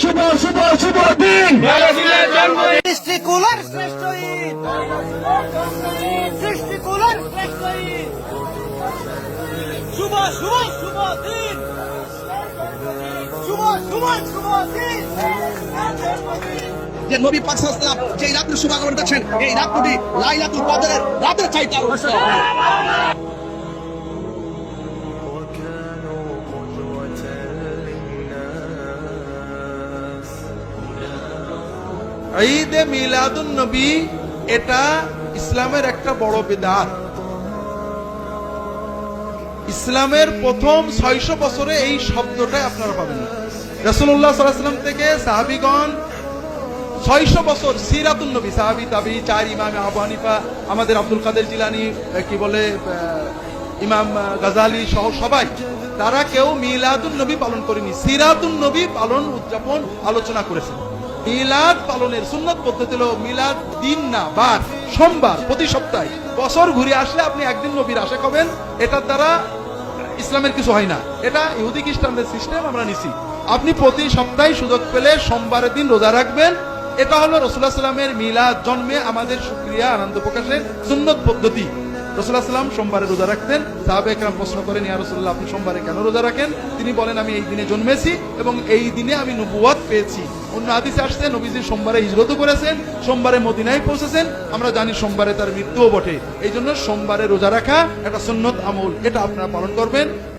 শুভ শুভ শুভ দিন। সৃষ্টিকুলার শ্রেষ্ঠ ঈদ। সৃষ্টিকুলার শ্রেষ্ঠ ঈদ। শুভ শুভ শুভ দিন। শুভ শুভ শুভ দিন। যে নবী পাক আলাইহি যে রাতের শুভাগমন করছেন এই রাতটি লাইলাতুল কদরের রাতের চাইতে আরও ঈদে মিলাদুন নবী, এটা ইসলামের একটা বড় বেদাত। ইসলামের প্রথম ছয়শো বছরে এই শব্দটাই আপনারা পাবেন রসুল্লাহ সাল্লাম থেকে সাহাবিগণ ছয়শো বছর সিরাতুন নবী, সাহাবি, তাবি, চার ইমাম, আবু হানিফা, আমাদের আব্দুল কাদের জিলানি কি বলে ইমাম গাজালি সহ সবাই, তারা কেউ মিলাদুন নবী পালন করেনি। সিরাতুন নবী পালন, উদযাপন, আলোচনা করেছেন। মিলাদ পালনের সুন্নত পদ্ধতি হলো মিলাদ দিন না, বার। সোমবার প্রতি সপ্তাহে। বছর ঘুরে আসলে আপনি একদিন নবীর আশা করবেন এটার দ্বারা ইসলামের কিছু হয় না। এটা ইহুদি খ্রিস্টানদের সিস্টেম আমরা নিছি। আপনি প্রতি সপ্তাহে সুযোগ পেলে সোমবারের দিন রোজা রাখবেন। এটা হলো রসুল্লাহ সাল্লামের মিলাদ জন্মে আমাদের সুক্রিয়া, আনন্দ প্রকাশের সুন্নত পদ্ধতি। রসুল্লাহ সাল্লাম সোমবারে রোজা রাখতেন। সাহাবে একরাম প্রশ্ন করেন, ইয়া রসুল্লাহ আপনি সোমবারে কেন রোজা রাখেন? তিনি বলেন, আমি এই দিনে জন্মেছি এবং এই দিনে আমি নবুয়াদ পেয়েছি। অন্য হাদিসে আসছে, নবীজি সোমবারে হিজরতও করেছেন, সোমবারে মদিনায় পৌঁছেছেন। আমরা জানি সোমবারে তার মৃত্যুও বটে। এই জন্য সোমবারে রোজা রাখা একটা সুন্নত আমল। এটা আপনারা পালন করবেন।